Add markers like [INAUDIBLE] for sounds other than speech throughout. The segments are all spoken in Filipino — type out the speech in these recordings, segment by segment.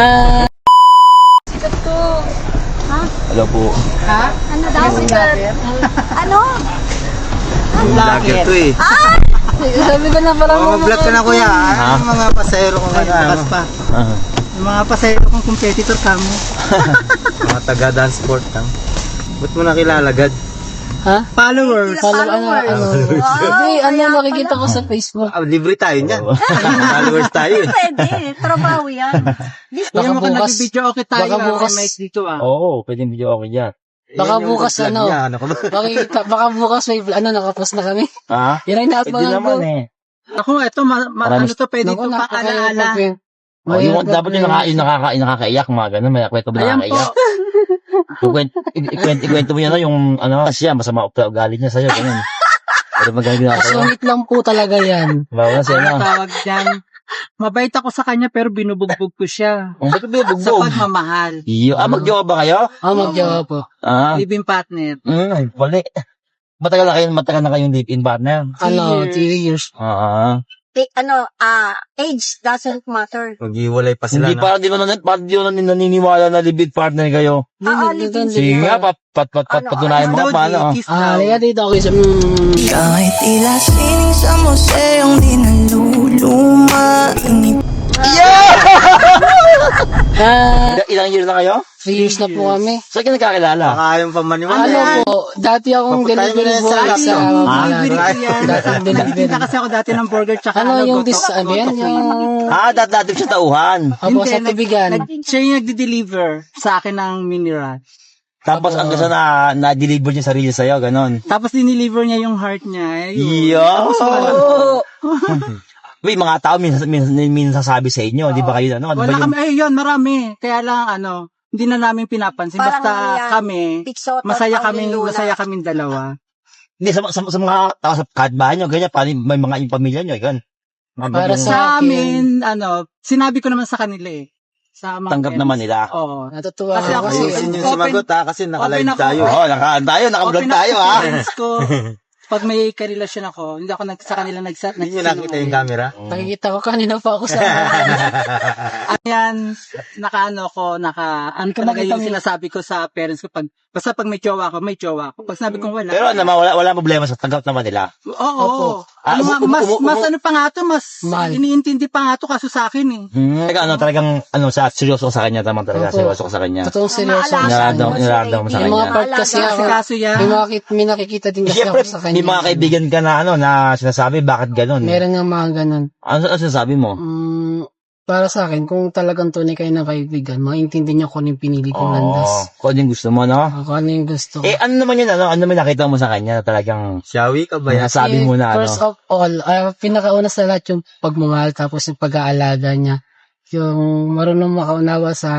Ah, Hello po. Ano daw? ano? Vlogger to eh. sabi ko na parang Oh, mag-vlog ka na kuya. Ha? Ano yung mga pasahero kong ano, ano? pa. Ah. Yung mga pasahero kong competitor kamo. [LAUGHS] Mga taga dance sport lang. Ba't mo nakilala, Gad? Ha? Followers. Follow, ano, ano. Hindi, ano, nakikita ko sa Facebook. Ah, libre tayo niyan. [LAUGHS] Followers tayo eh. Pwede. Trabaho yan. Baka Kaya mo ka bukas, nag-video okay tayo. baka ah, bukas- mic dito ah. Oo, pwede video okay dyan. Baka Yan yung bukas, vlog ano? niya, Ano ka ba? [LAUGHS] makikita, baka bukas may, ano, nakapost na kami. Ha? Yan ay Pwede naabangan ko. naman eh. Ako, ito, ma, ma, Marami- ano to, pwede Naku, ito paalaala. nakakaiyak. Oh, yung, dapat yung, naka, yung nakaka, yung nakakaiyak, mga ganun, may kwento ba Ayan po. nakakaiyak? [LAUGHS] Yung kwento, i- ikwento, ikwento mo yan, no, yung, ano, kasi yan, masama upta ugali niya sa'yo, ganun. Pero magaling na ako. Sungit lang po talaga yan. Bawa na siya, Ano no? tawag dyan? Mabait ako sa kanya pero binubugbog ko siya. Ang ba't ba Sa pagmamahal. Iyo, ah, magjowa ba kayo? Ah, magjawa po. Ah, Living partner. mm, ay, pali. Matagal na kayo, matagal na kayong live-in partner. Ano, years. 3 years. Ah, Eh, ano, ah, age doesn't matter. Mag-iwalay pa sila. hindi no? pa, di mo na, parang di mo na naniniwala na live-in partner kayo. Ah, Hindi, living Sige nga, pat, pat, pat, pat, Ano, patunayan mo na Daw, paano. Ah, daw. liga dito ako isa. Mm. Kahit tila sining sa museong di naluluma [LAUGHS] Ah, Ilang- Ilang years na kayo? 3 years na po kami. Saan kayo nagkakilala? Baka ayaw pa maniwala. Ano po, dati akong Papuntahin mo delivery boy sa. Ah, ko yan. Dating delivery. Nagtitinda kasi ako dati ng burger tsaka Ano yung goto- dis, ano yan? goto- Yung, Ah, dati dati siya tauhan. Opo, sa nag- tubigan. nag- siya yung nagde-deliver sa akin ng mineral. Tapos ang gusto na, na-deliver niya sarili sa'yo, ganon. Tapos dineliver niya yung heart niya. Ayun. Iyo! [LAUGHS] Uy, mga tao minsan, minsan, minsan sasabi sa inyo, di ba kayo, ano, ano ba Wala yung... kami, ay yun, marami. Kaya lang, ano, hindi na namin pinapansin. Parang Basta yan, kami, Pixot, masaya kami, masaya kaming dalawa. [LAUGHS] Hindi, sa, sa, sa mga tao sa kahit bahay nyo, ganyan, paano may mga yung pamilya nyo, ganyan. Mga Para ganyan, sa- amin, ano, sinabi ko naman sa kanila eh. Sa mga tanggap parents. naman nila. Oo. Natutuwa Kasi ako. Ayusin yung sumagot ha, kasi naka-live tayo. Oo, oh, nakaan tayo, nakablog Open tayo, ha? ko. [LAUGHS] Pag may karelasyon ako, hindi ako nag, sa kanila nagsa, Hindi nyo nakita yung camera. Nakikita ko kanina pa ako sa... [LAUGHS] [LAUGHS] Ayan, nakaano ko, naka, ano ka talaga nakita yung sinasabi ko sa parents ko. Pag, basta pag may jowa ako, may jowa ako. Pag sinabi ko wala. Pero naman, wala, wala problema sa tanggap naman nila. Oo. Ano Ah, nga, umu- mas, mas umu- ano pa nga to, mas Mahal. iniintindi pa nga to kaso sa akin eh. Hmm. Teka, ano, talagang, ano, sa, seryoso ka sa kanya, tamang talaga, Opo. seryoso ka sa kanya. Totoong seryoso. Maalaga Nararamdaman- mo sa. Yung mga kanya. part kasi Maalaga ako, Kasi kaso yan, may, nakikita din kasi ako sa kanya. May mga kaibigan ka na, ano, na sinasabi, bakit ganon? Meron nga mga ganun. Ano, ano sinasabi mo? Mm, para sa akin, kung talagang tunay kayo ng kaibigan, maintindihan niyo kung ano yung pinili kong landas. Oo, kung ano yung gusto mo, no? Kung ano yung gusto ko. Eh, ano naman yun, ano? Ano naman nakita mo sa kanya na talagang Shawi ka ba yan? nasabi mo na, ano? First of all, ah, pinakauna sa lahat yung pagmamahal tapos yung pag-aalaga niya. Yung marunong makaunawa sa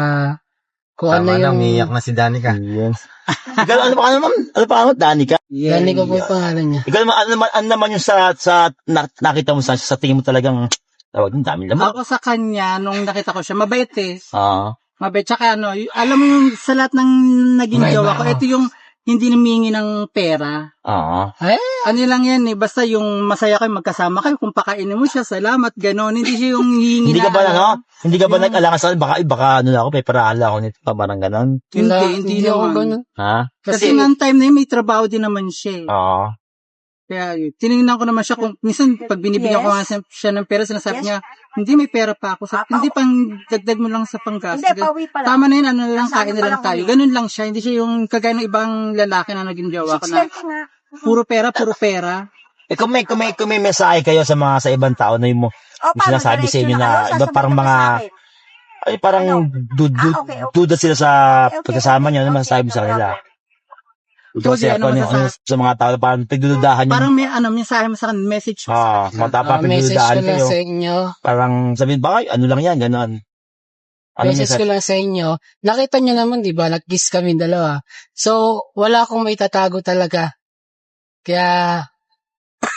kung ano Tama na, yung... umiyak na si Danica. Yes. [LAUGHS] Ikaw, ano pa ano, ma'am? Ano pa ano, Dani ka? Dani ko po yung pangalan niya. Ikaw naman, ano naman, ano naman yung sa, sa, na, nakita mo sa, sa tingin mo talagang, tawag yung dami laman. ako sa kanya, nung nakita ko siya, mabait eh. Ah, Mabait. Tsaka ano, alam mo yung sa lahat ng naging jowa ko, ito yung hindi namingi ng pera. ah. Ano lang yan eh, basta yung masaya kayo, magkasama kayo, kung pakainin mo siya, salamat, gano'n. Hindi siya yung hihingi Hindi ka ba, na, ano? Hindi ka ba Yung- nag-alangan sa akin? Baka, eh, baka, ano na ako, may parahala ako nito, pa, parang ganon. Hindi, Wala, hindi, ako ganun. Ha? Kasi, nang time na yun, may trabaho din naman siya. eh. Oo. Kaya yun, tinignan ko naman siya kung, minsan, pag binibigyan ko nga siya- ng pera, sinasabi Yes. niya, hindi may pera pa ako. Sa, hindi pang dagdag mo lang sa panggas. Hindi, pauwi pa lang. Tama na yun, ano na lang, kain na lang tayo. Ganun lang siya. Hindi siya yung kagaya ng ibang lalaki na naging jowa ko na 6.30 nga. puro pera, puro pera. Eh, kung may, kung may, kung may mensahe kayo sa mga, sa ibang tao na yung mo, O, Yung sinasabi sa inyo na iba parang mga- ay, parang, dud, dud, Ah, okay, okay. duda sila sa Okay, okay, pagkasama niyo, ano okay, masasabi mo sa okay. kanila? Ikaw Kasi ano ano, ano, sa mga tao, parang pagdududahan yung, Parang may ano, mensahe mo sa akin, message mo sa ah, akin. mga tao, Ah, message pagdududahan ko lang kayo. sa inyo. Parang sabihin, bakit, ano lang yan, ganon. Ano message ko lang sa inyo. Nakita nyo naman, di ba? Nag-kiss kami dalawa. So, wala akong may tatago talaga. Kaya,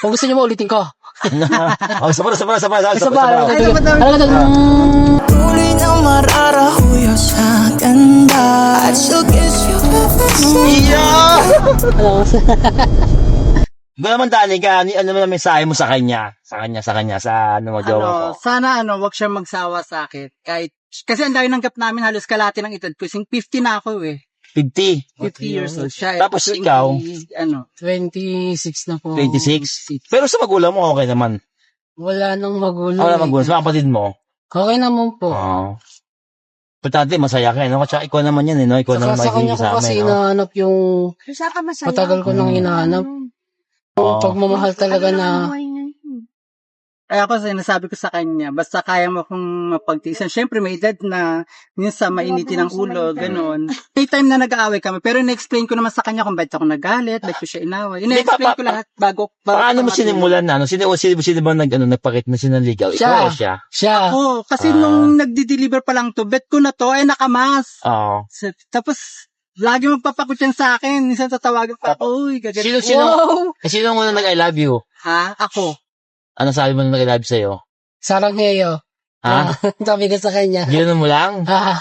kung gusto nyo mo, ulitin ko. [LAUGHS] oh, sabara, sabara, sabara, sabara, sabara. Ano ka Tuloy na mararahuyo sa ganda I'd still kiss you Ano? Ikaw naman, Dani, ka, ano, ano naman mensahe mo sa kanya? Sa kanya, sa kanya, sa, ano mo, jowa ko. Ano, sana ano, wag siya magsawa sa akin. Kahit Kasi ang dami ng gap namin, halos kalati ng edad ko. Sing 50 na ako eh. 50. 50 years old. Siya, Tapos ikaw? 20, ano, 26 na po. 26? Pero sa magulang mo, okay naman. Wala nang magulo. Wala eh. magulang. Sa mga kapatid mo. Okay naman po. Oo. Importante, masaya ka, eh, no? Tsaka ikaw naman yan, eh, no? Ikaw Saka naman sa kanya ko sa kasi amin, no? hinahanap yung Isa ka masaya. matagal ko nang hinahanap. Oo. Yung pagmamahal talaga Ano na buhay Kaya ako sinasabi ko sa kanya, basta kaya mo kung mapagtiisan. Siyempre may edad na, minsan mainitin ang ulo, ganon. May time na nag-aaway kami, pero in-explain ko naman sa kanya kung bakit ako nagalit, bakit ko siya inaway. In-explain pa- ko lahat bago, bago Paano mo sinimulan na? Ano? Sino, sino, sino ba nag, ano, nagpakit na sinaligaw? Ikaw Siya. o siya? siya. Oo, kasi Ah. nung nagdi-deliver pa lang to, bet ko na to, ay nakamas. Oo. Sa- Tapos, lagi magpapakot yan sa akin. Minsan tatawagan pa ako, uy, gagat. Sino, sino, Wow! eh, sino ang nag-I love you? Ha? Ako. Ano sabi mo nung nag-I love sa'yo? Sarang heyo. Ha? [LAUGHS] Sabi ko sa kanya. Ginanon mo lang? Ah,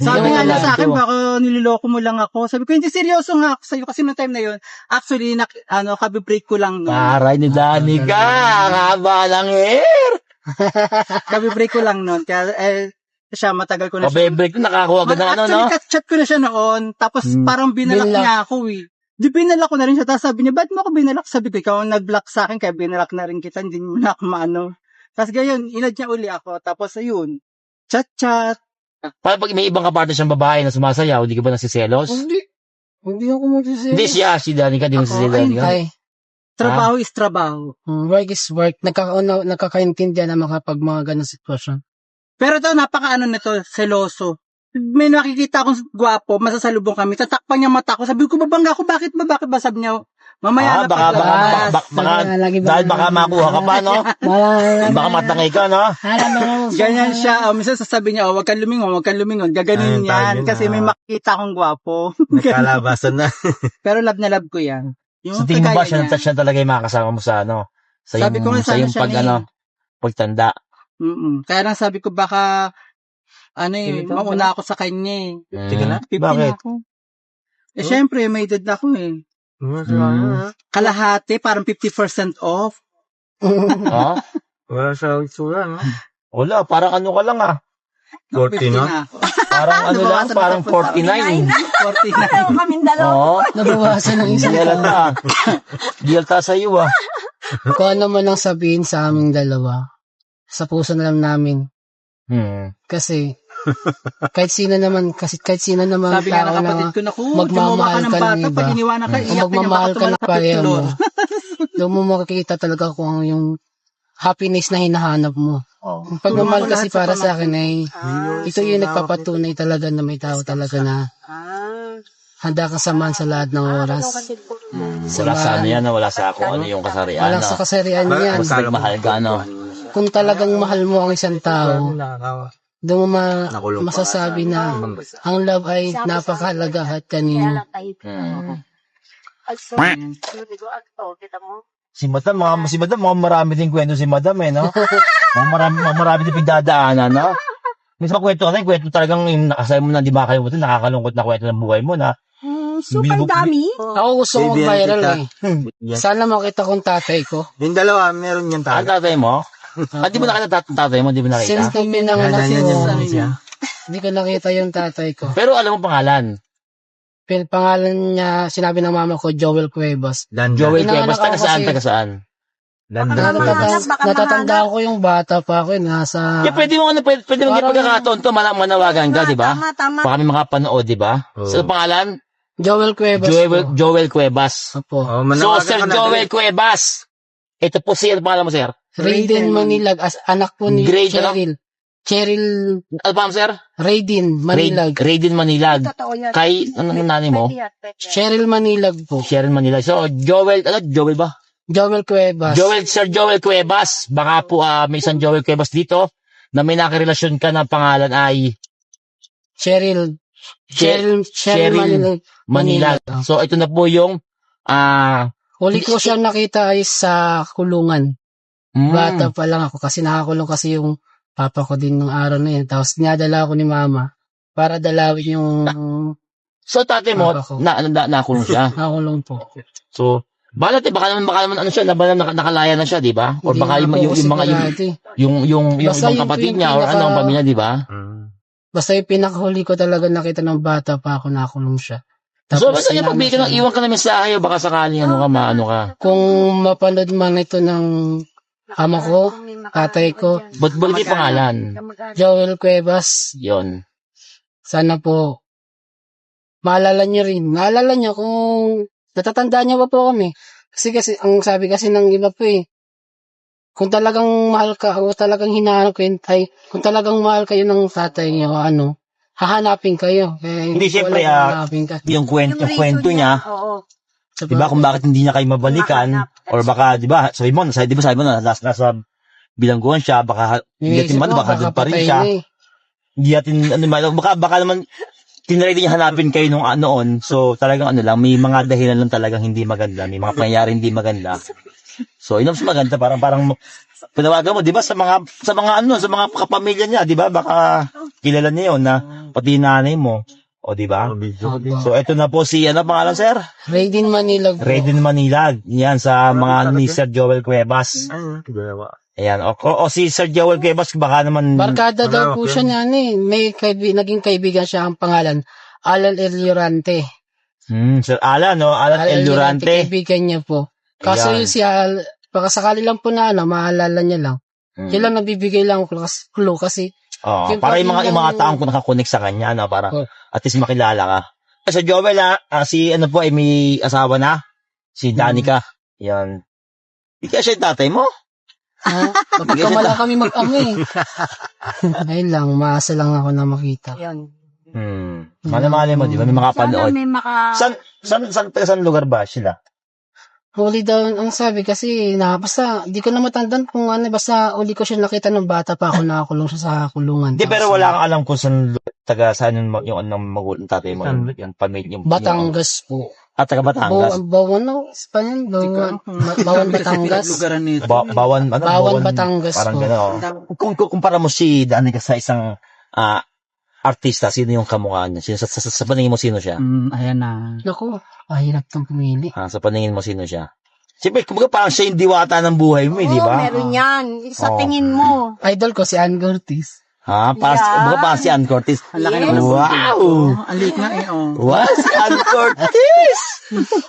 Sabi nga niya sa akin, baka nililoko mo lang ako. Sabi ko, hindi seryoso nga ako sa'yo kasi noong time na yun, actually, nak, ano, kabibreak ko lang noon. Paray ni Dani ka! Ang haba ng hair! [LAUGHS] Kabibreak ko lang noon. Kaya, eh, siya, matagal ko na siya. Pabebreak ko, nakakuha ka ng ano, no? Actually, chat ko na siya noon. Tapos, Hmm. parang binalak niya ako, eh. Di binalak ko na rin siya. Tapos sabi niya, ba't mo ako binalak? Sabi ko, ikaw ang nag-block sa akin, kaya binalak na rin kita. Hindi mo na ako maano. Tapos gayon, inad niya uli ako. Tapos ayun, chat-chat. Para pag may ibang kapartner siyang babae na sumasayaw, hindi ka ba nasiselos? hindi. Hindi ako magsisisi. Hindi siya, si Dani ka, di mo sisiselos ka. Ay, Trabaho is trabaho. mm, work is work. Nagkakauna, nagkakaintindihan naman kapag mga ganong sitwasyon. Pero ito, napaka-ano nito, seloso. May nakikita akong gwapo, masasalubong kami, tatakpan niya mata ko. Sabi ko, babangga ako, bakit ba, bakit ba? Sabi niya, mamaya Ah, na baka, baka, baka, baka, dahil baka makuha ka pa, no? [LAUGHS] Baka matangay ka, no? Ganyan siya. Oh, minsan sasabi niya, oh, wag kang lumingon, wag kang lumingon. Gaganin Ayun, yan. Kasi na. may makikita akong gwapo. [LAUGHS] Nagkalabasan na. [LAUGHS] Pero love na love ko yan. Yung Sa tingin mo ba, siya, niya. siya talaga yung makakasama mo sa, ano? Sa Sabi yung, ko nga, sa yung pag, ano, pagtanda. Mm-mm. Kaya lang sabi ko, baka, ano eh, Ganito? mauna ako sa kanya eh. Tika na. 50 Bakit? na ako. Eh, syempre, may edad na ako eh. Mm. Kalahati, parang 50% off. [LAUGHS] Oh? Wala siya itsura, no? Wala, parang ano ka lang, ah. 40, no? na. Parang ano lang, Nabawasan parang na tapos 49. 49. Ano kaming dalawa? Oo. Nabawasan ng isang Di alata. Di alata sa iyo, ah. Kung ano man ang sabihin sa aming dalawa, sa puso na lang namin. Hmm. Kasi, [LAUGHS] kahit sino naman, kasi kahit sino naman Sabi nga ng tao kapatid na ko, naku, magmamahal ka ng bata, iba. pag iniwanan ka, kung iyak magmamahal ka ng sa pareha mo, doon mo makikita talaga kung ano yung happiness na hinahanap mo. Ang pagmamahal kasi sa para sa akin ay, Ah, ito yung nagpapatunay talaga na may tao talaga na ah. handa kang samahan sa lahat ng oras. Wala sa ano yan, ah, wala sa kung ano yung kasarian. Walang sa kasarian yan. Basta mahal ka, ano. Kung talagang mahal mo ang isang tao, doon mo ma- Nakulong. masasabi na ang love ay napakahalaga at kanino. Hmm. Mo? Si Madam, mga, si Madam, mga marami din kwento si Madam, eh, no? [LAUGHS] mga marami, mga marami din pagdadaanan, no? Minsan kwento kasi, kwento talagang yung nakasaya mo na, di ba kayo mo nakakalungkot na kwento ng buhay mo na, Hmm, super dami. Ako gusto kong viral kita. eh. Yan. Sana makita kong tatay ko. Yung dalawa, meron yung ang tatay mo? Ah, di mo nakita tat- tatay mo, di mo Since nakita? nung yan, yan, ko, yan, siya. hindi ko nakita yung tatay ko. Pero alam mo pangalan. Pin pangalan niya, sinabi ng mama ko, Joel Cuevas. Dandan. Joel Cuevas, taga saan, taga saan? Baka natatandaan ko yung bata pa ako, eh, nasa... Yeah, pwede mo, ano, pwede, pwede mo pagkakataon to, mana- manawagan ka, di ba? Tama, tama. Baka may mga panood, di ba? Oo. So, pangalan? Joel Cuevas Joel, po. Joel Cuevas. Opo. Oh, So, Sir Joel. Cuevas. Ito po si, ano pangalan mo, sir? Raiden Manilag, as anak po ni Grade, ano? Cheryl. Cheryl Ano pa, sir? Raiden Manilag. Raid- Raiden Manilag. Totoo yan. Kay, ano ang nanay mo? Cheryl Manilag po. Sharon Manilag. So, Joel, ano, Joel ba? Joel Cuevas. Joel, Sir Joel Cuevas. Baka po ah, may isang Joel Cuevas dito na may nakarelasyon ka na pangalan ay Cheryl. Cheryl, Che- Cheryl, Cheryl Manilag. Manilag. Manilag. So, ito na po yung ah Huli ko siya nakita ay sa kulungan. Mm, Bata pa lang ako kasi nakakulong kasi yung papa ko din nung araw na yun. Tapos dinadala ako ni mama para dalawin yung So, tate mo, Papa ko. na, na, na, nakulong siya. [LAUGHS] nakakulong po. So, baka natin, baka naman, baka naman, ano siya, naman nakalaya na siya, di ba? Or Hindi baka na yung, yung, yung, mga, yung, eh. yung, yung, yung Basta yung kapatid yung niya, or pinaka- ano, ang pamilya, di ba? Mm. Basta yung pinakahuli ko talaga nakita ng bata pa ako nakulong siya. So, basta sinama pagbigay ka ng iwan ka ng mensahe o baka sakaling ano ka, maano ka. Kung mapanood man ito ng ama ko, tatay ko, Ba't yung pangalan? Joel Cuevas, Yon. sana po maalala niyo rin. Maalala niyo kung natatandaan niyo pa po kami. Kasi kasi, ang sabi kasi ng iba po eh, kung talagang mahal ka o talagang hinahanap kayo, ay, kung talagang mahal kayo ng tatay niyo, ano, hahanapin kayo. Eh, Hindi, ko syempre, ah, hahanapin ka. Yung kwento, yung kwento niya, Oo. Sa Di ba kung bakit hindi niya kayo mabalikan or baka 'di ba sabi mo nasa 'di ba sabi mo na nasa, nasa bilangguan siya baka hindi natin Iniisip man baka doon pa rin siya. na eh. hindi natin ano man baka baka naman tinry din niya hanapin kayo nung ano noon. So talagang ano lang may mga dahilan lang talagang hindi maganda may mga pangyayari hindi maganda. So yun ang mas maganda parang parang panawagan mo 'di ba sa mga sa mga ano sa mga kapamilya niya 'di ba baka kilala niya yun na pati nanay mo o 'di ba so eto na po si ano pangalan sir Raiden Manila po. Raiden Manila. Yan sa mga ni Sir Joel Cuevas. Ayan. O, o, o si Sir Joel Cuevas, baka naman... Barkada daw po siya ano eh. May kaibi, naging kaibigan siya ang pangalan. Alan El Llorante. Hmm, Sir Alan, no? Alan El Durante. Kaibigan niya po. Kaso Ayan. yung si Al, baka sakali lang po na ano, maalala niya lang. Hmm. Yun lang nabibigay lang ako kasi clue kasi Oo, Yung para yung mga, yung mga taong kung nakakonect sa kanya, no? Para Oh. at least makilala ka. Eh, Sir Joel, ah, ah, si ano po, ay may asawa na? Si Danica. Yan. Hindi kaya siya yung tatay mo? [LAUGHS] ha, magkamala kami mag-ama eh. [LAUGHS] Ayun lang, maasa lang ako na makita. Yun. Hmm. Mali-mali mo, di ba? May mga Sana panood. may maka... San, san, san, taga saan lugar ba sila? Huli daw ang sabi kasi na basta di ko na matandaan kung ano basta uli ko siya nakita ng bata pa ako nakakulong siya sa kulungan. Hindi, pero wala kang alam kung saan taga saan yung, yung anong magulang tatay mo, yung, yung pamilya, yung, Batangas po. Yung, ah, taga Batangas. Bawan, bawan no? Spanyol, bawan, ma- bawan [LAUGHS] Batangas. Lugaran nito. Ba- bawan, ano? Bawan, Batangas Parang po. gano'n. Kung, kung kumpara mo si Danica sa isang ah, artista, sino yung kamukha niya? Sino, sa, sa, sa paningin mo sino siya? Mm, ayan na. Naku, ahirap tong pumili. Ah, sa paningin mo sino siya? Siyempre, kumbaga parang siya yung diwata ng buhay mo, eh, di Oo, ba? meron yan. Sa Oo. tingin mo. Idol ko si Ann Curtis. Ha? Parang, Yeah. kumbaga parang si Ann Curtis. Ang laki Yes. naman ng Wow! Oh, ang liit nga eh, oh. Wow, si Ann Curtis! [LAUGHS]